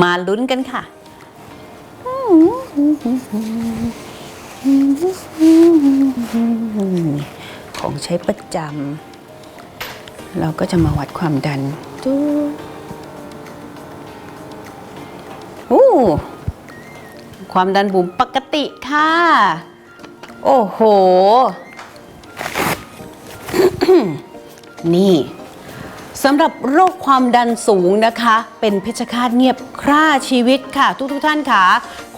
มาลุ้นกันค่ะ ของใช้ประจำเราก็จะมาวัดความดันดูโอ้ความดันบุ๋มปกติค่ะ โอ้โห นี่ สำหรับโรคความดันสูงนะคะ เป็นเพชฌฆาตเงียบฆ่าชีวิตค่ะ ทุกทท่านค่ะ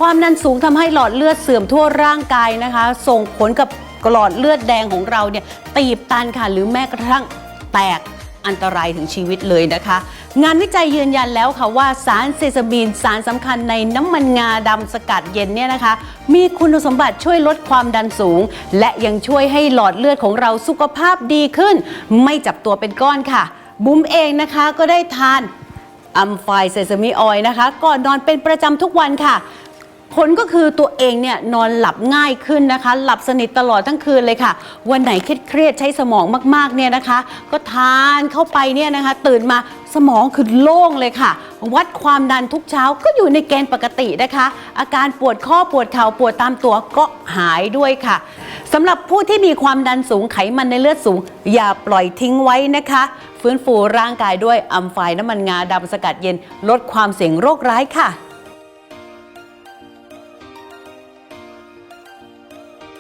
ความดันสูงทำให้หลอดเลือดเสื่อมทั่วร่างกายนะคะ ส่งผลกับหลอดเลือดแดงของเราเนี่ยตีบตันค่ะ หรือแม้กระทั่งแตกอันตรายถึงชีวิตเลยนะคะ งานวิจัยยืนยันแล้วค่ะว่าสารเซซามีนสารสำคัญในน้ำมันงาดำสกัดเย็นเนี่ยนะคะ มีคุณสมบัติช่วยลดความดันสูง และยังช่วยให้หลอดเลือดของเราสุขภาพดีขึ้น ไม่จับตัวเป็นก้อนค่ะ บุ๋มเองนะคะก็ได้ทานอัมไฟเซซามิออยนะคะ ก่อนนอนเป็นประจำทุกวันค่ะ ผลก็คือตัวเองเนี่ยนอนหลับง่ายขึ้นนะคะ หลับสนิทตลอดทั้งคืนเลยค่ะ วันไหนเครียดใช้สมองมากๆเนี่ยนะคะ ก็ทานเข้าไปเนี่ยนะคะ ตื่นมาสมองคือโล่งเลยค่ะ วัดความดันทุกเช้าก็อยู่ในเกณฑ์ปกตินะคะ อาการปวดข้อปวดเข่าปวดตามตัวก็หายด้วยค่ะ สำหรับผู้ที่มีความดันสูงไขมันในเลือดสูง อย่าปล่อยทิ้งไว้นะคะ ฟื้นฟูร่างกายด้วยอัมไฟน้ำมันงาดำสกัดเย็น ลดความเสี่ยงโรคร้ายค่ะ